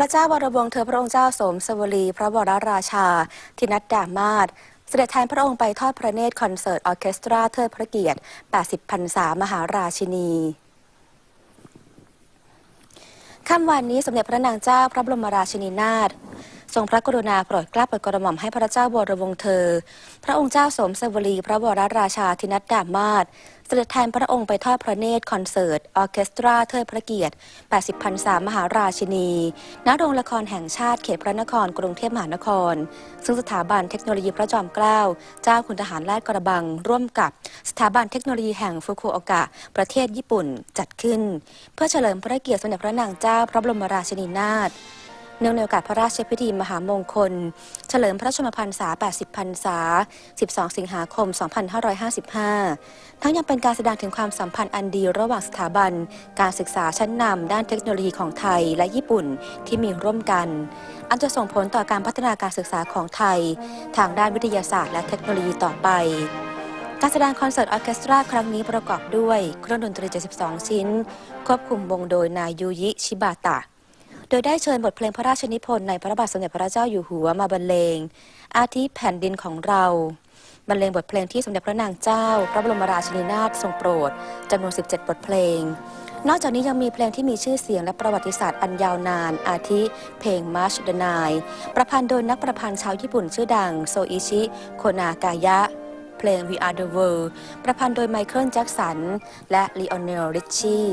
ระเจ้าวรวงเธอพระองค์เจ้าสมสวลี พระวรราชา ทินัดดามาศเสด็จแทนพระองค์ไปทอดพระเนตรคอนเสิร์ตออเคสตราเทิดพระเกียรติ 80พรรษามหาราชินีค่ำวันนี้สมเด็จพระนางเจ้าพระบรมราชินีนาถ ทรงพระกรุณาโปรดเกล้าโปรดกระหม่อมให้พระเจ้าวรวงเธอ พระองค์เจ้าสมสวลีพระวรราชาธินัดดามาศเสด็จแทนพระองค์ไปทอดพระเนตรคอนเสิร์ต ออเคสตราเทิดพระเกียรติ 80พรรษามหาราชินี ณ โรงละครแห่งชาติเขตพระนครกรุงเทพมหานคร ซึ่งสถาบันเทคโนโลยีพระจอมเกล้า เจ้าคุณทหารลาดกระบัง ร่วมกับสถาบันเทคโนโลยีแห่งฟุกุโอกะ ประเทศญี่ปุ่นจัดขึ้น เพื่อเฉลิมพระเกียรติสมเด็จพระนางเจ้าพระบรมราชินีนาถ เนื่องในโอกาสพระราชพิธีมหามงคล เฉลิมพระชนมพรรษา 80 พรรษา 12 สิงหาคม 2555 ทั้งยังเป็นการแสดงถึงความสัมพันธ์อันดีระหว่างสถาบัน การศึกษาชั้นนำด้านเทคโนโลยีของไทยและญี่ปุ่นที่มีร่วมกัน อันจะส่งผลต่อการพัฒนาการศึกษาของไทย ทางด้านวิทยาศาสตร์และเทคโนโลยีต่อไปการแสดงคอนเสิร์ตออเคสตราครั้งนี้ประกอบด้วยเครื่องดนตรี 72 ชิ้น ควบคุมวงโดยนายยูยิ ชิบาตะ โดยได้เชิญบทเพลงพระราชนิพนธ์ในพระบาทสมเด็จพระเจ้าอยู่หัวมาบรรเลง อาทิแผ่นดินของเรา บรรเลงบทเพลงที่สมเด็จพระนางเจ้า พระบรมราชินีนาถทรงโปรดจำนวน 17 บทเพลง นอกจากนี้ยังมีเพลงที่มีชื่อเสียงและประวัติศาสตร์อันยาวนาน อาทิเพลง March the Nine ประพันธ์โดยนักประพันธ์ชาวญี่ปุ่นชื่อดังโซอิชิ โคนากายะเพลง We Are the World ประพันธ์โดยไมเคิลแจ็กสัน และลีโอเนลริชชี่